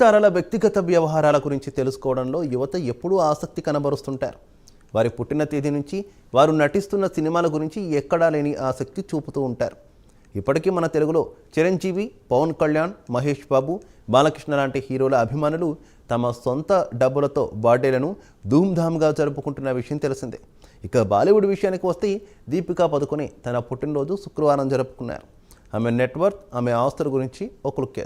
తరల వ్యక్తిగత వ్యవహారాల గురించి తెలుసుకోవడంలో యువత ఎప్పుడూ ఆసక్తి కనబరుస్తుంటారు. వారి పుట్టిన తేదీ నుంచి వారు నటిస్తున్న సినిమాల గురించి ఎక్కడా లేని ఆసక్తి చూపుతూ ఉంటారు. ఇప్పటికీ మన తెలుగులో చిరంజీవి పవన్ కళ్యాణ్ మహేష్ బాబు బాలకృష్ణ లాంటి హీరోల అభిమానులు తమ సొంత డబ్బులతో బర్త్డేలను ధూమ్ధామ్గా జరుపుకుంటున్న విషయం తెలిసిందే. ఇక బాలీవుడ్ విషయానికి వస్తే దీపికా పదుకొని తన పుట్టినరోజు శుక్రవారం జరుపుకున్నారు. ఆమె నెట్వర్క్ ఆమె ఆస్తుల గురించి ఒక లుక్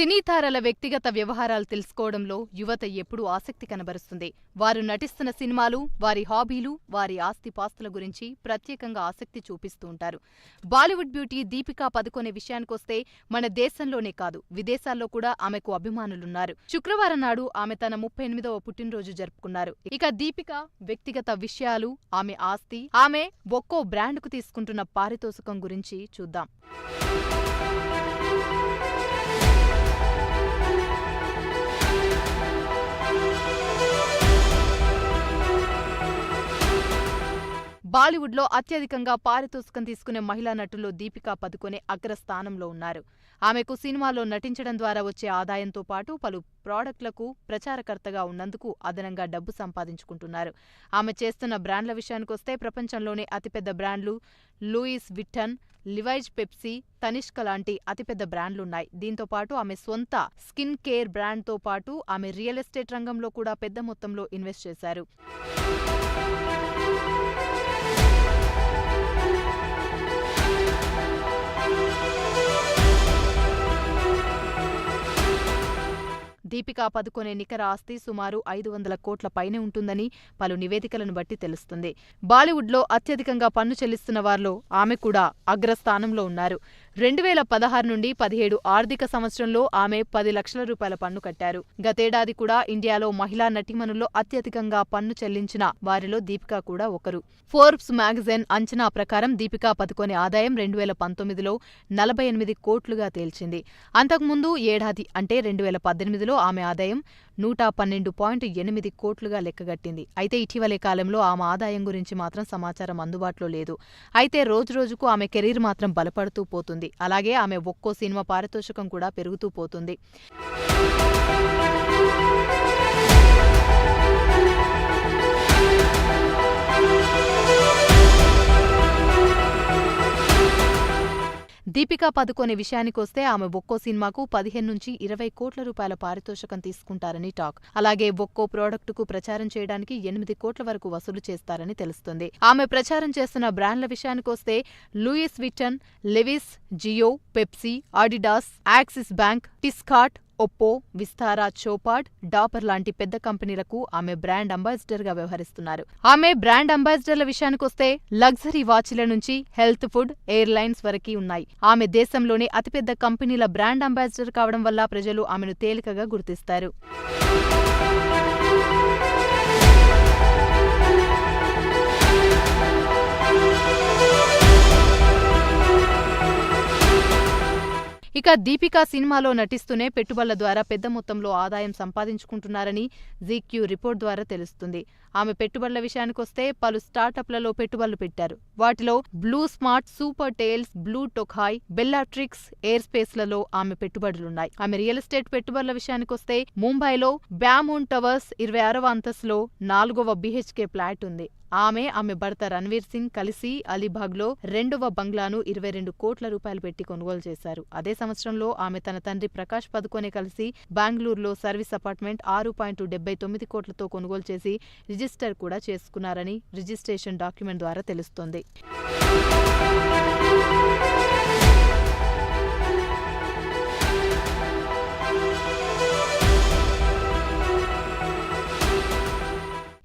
సినీ తారల వ్యక్తిగత వ్యవహారాలు తెలుసుకోవడంలో యువత ఎప్పుడూ ఆసక్తి కనబరుస్తుంది. వారు నటిస్తున్న సినిమాలు వారి హాబీలు వారి ఆస్తిపాస్తుల గురించి ప్రత్యేకంగా ఆసక్తి చూపిస్తూ ఉంటారు. బాలీవుడ్ బ్యూటీ దీపికా పదుకొనే విషయానికొస్తే మన దేశంలోనే కాదు విదేశాల్లో కూడా ఆమెకు అభిమానులున్నారు. శుక్రవారం నాడు ఆమె తన ముప్పై ఎనిమిదవ పుట్టినరోజు జరుపుకున్నారు. ఇక దీపిక వ్యక్తిగత విషయాలు ఆమె ఆస్తి ఆమె ఒక్కో బ్రాండ్కు తీసుకుంటున్న పారితోషికం గురించి చూద్దాం. బాలీవుడ్లో అత్యధికంగా పారితోషికం తీసుకునే మహిళా నటుల్లో దీపికా పదుకొనే అగ్రస్థానంలో ఉన్నారు. ఆమెకు సినిమాలో నటించడం ద్వారా వచ్చే ఆదాయంతో పాటు పలు ప్రోడక్ట్లకు ప్రచారకర్తగా ఉన్నందుకు అదనంగా డబ్బు సంపాదించుకుంటున్నారు. ఆమె చేస్తున్న బ్రాండ్ల విషయానికొస్తే ప్రపంచంలోనే అతిపెద్ద బ్రాండ్లు Louis Vuitton Levi's Pepsi Tanishq లాంటి అతిపెద్ద బ్రాండ్లున్నాయి. దీంతో పాటు ఆమె సొంత స్కిన్ కేర్ బ్రాండ్తో పాటు ఆమె రియల్ ఎస్టేట్ రంగంలో కూడా పెద్ద మొత్తంలో ఇన్వెస్ట్ చేశారు. దీపికా పదుకొనే నికర ఆస్తి సుమారు ఐదు వందల కోట్ల పైనే ఉంటుందని పలు నివేదికలను బట్టి తెలుస్తుంది. బాలీవుడ్లో అత్యధికంగా పన్ను చెల్లిస్తున్న వారిలో ఆమె కూడా అగ్రస్థానంలో ఉన్నారు. రెండు వేల పదహారు నుండి పదిహేడు ఆర్థిక సంవత్సరంలో ఆమె పది లక్షల రూపాయల పన్ను కట్టారు. గతేడాది కూడా ఇండియాలో మహిళా నటీమణుల్లో అత్యధికంగా పన్ను చెల్లించిన వారిలో దీపికా కూడా ఒకరు. ఫోర్బ్స్ మ్యాగజైన్ అంచనా ప్రకారం దీపికా పదుకొనే ఆదాయం రెండు వేల పంతొమ్మిదిలో నలభై ఎనిమిది కోట్లుగా తేల్చింది. అంతకుముందు ఏడాది అంటే రెండు వేల పద్దెనిమిదిలో ఆమె ఆదాయం నూట పన్నెండు పాయింట్ ఎనిమిది కోట్లుగా లెక్కగట్టింది అయితే ఇటీవలే కాలంలో ఆమె ఆదాయం గురించి మాత్రం సమాచారం అందుబాటులో లేదు. అయితే రోజురోజుకు ఆమె కెరీర్ మాత్రం బలపడుతూ పోతుంది. అలాగే ఆమె ఒక్కో సినిమా పారితోషికం కూడా పెరుగుతూ పోతుంది. దీపికా పదుకొనే విషయానికొస్తే ఆమె ఒక్కో సినిమాకు పదిహేను నుంచి ఇరవై కోట్ల రూపాయల పారితోషికం తీసుకుంటారని టాక్. అలాగే ఒక్కో ప్రోడక్టుకు ప్రచారం చేయడానికి ఎనిమిది కోట్ల వరకు వసూలు చేస్తారని తెలుస్తుంది. ఆమె ప్రచారం చేస్తున్న బ్రాండ్ల విషయానికొస్తే Louis Vuitton Levi's Jio Pepsi Adidas Axis Bank Tissot Oppo Vistara Chopard Dabur లాంటి పెద్ద కంపెనీలకు ఆమె బ్రాండ్ అంబాసిడర్గా వ్యవహరిస్తున్నారు. ఆమె బ్రాండ్ అంబాసిడర్ల విషయానికొస్తే లగ్జరీ వాచ్ల నుంచి హెల్త్ ఫుడ్ ఎయిర్లైన్స్ వరకు ఉన్నాయి. ఆమె దేశంలోనే అతిపెద్ద కంపెనీల బ్రాండ్ అంబాసిడర్ కావడం వల్ల ప్రజలు ఆమెను తేలికగా గుర్తిస్తారు. ఇక దీపికా సినిమాలో నటిస్తూనే పెట్టుబడుల ద్వారా పెద్ద మొత్తంలో ఆదాయం సంపాదించుకుంటున్నారని జీక్యూ రిపోర్ట్ ద్వారా తెలుస్తుంది. ఆమె పెట్టుబడుల విషయానికొస్తే పలు స్టార్టప్లలో పెట్టుబడులు పెట్టారు. వాటిలో Blu Smart Super Tails Blu Tokai Bellatrix air స్పేస్లలో ఆమె పెట్టుబడులున్నాయి. ఆమె రియల్ ఎస్టేట్ పెట్టుబడుల విషయానికొస్తే ముంబైలో బ్యామూన్ టవర్స్ ఇరవై ఆరవ అంతస్తులో నాలుగవ బీహెచ్కే ఫ్లాట్ ఉంది. ఆమె ఆమె భర్త రణ్వీర్ సింగ్ కలిసి అలీబాగ్లో రెండవ బంగ్లాను ఇరవై రెండు కోట్ల రూపాయలు పెట్టి కొనుగోలు చేశారు. అదే సంవత్సరంలో ఆమె తన తండ్రి ప్రకాష్ పదుకొనే కలిసి బెంగళూరులో సర్వీస్ అపార్ట్మెంట్ ఆరు పాయింట్ డెబ్బై తొమ్మిది కోట్లతో కొనుగోలు చేసి రిజిస్టర్ కూడా చేసుకున్నారని రిజిస్ట్రేషన్ డాక్యుమెంట్ ద్వారా తెలుస్తోంది.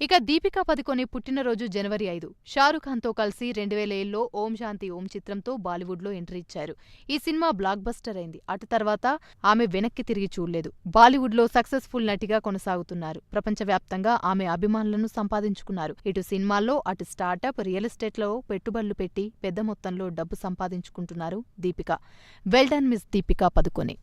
ఇక దీపికా పదుకొనే పుట్టినరోజు జనవరి ఐదు. షారుఖ్ ఖాన్తో కలిసి రెండు వేల ఏళ్ళలో ఓం శాంతి ఓం చిత్రంతో బాలీవుడ్లో ఎంట్రీ ఇచ్చారు. ఈ సినిమా బ్లాక్ బస్టర్ అయింది. అటు తర్వాత ఆమె వెనక్కి తిరిగి చూడలేదు. బాలీవుడ్లో సక్సెస్ఫుల్ నటిగా కొనసాగుతున్నారు. ప్రపంచవ్యాప్తంగా ఆమె అభిమానులను సంపాదించుకున్నారు. ఇటు సినిమాల్లో అటు స్టార్టప్ రియల్ ఎస్టేట్లో పెట్టుబడులు పెట్టి పెద్ద మొత్తంలో డబ్బు సంపాదించుకుంటున్నారు Deepika. Well done miss Deepika Padukone.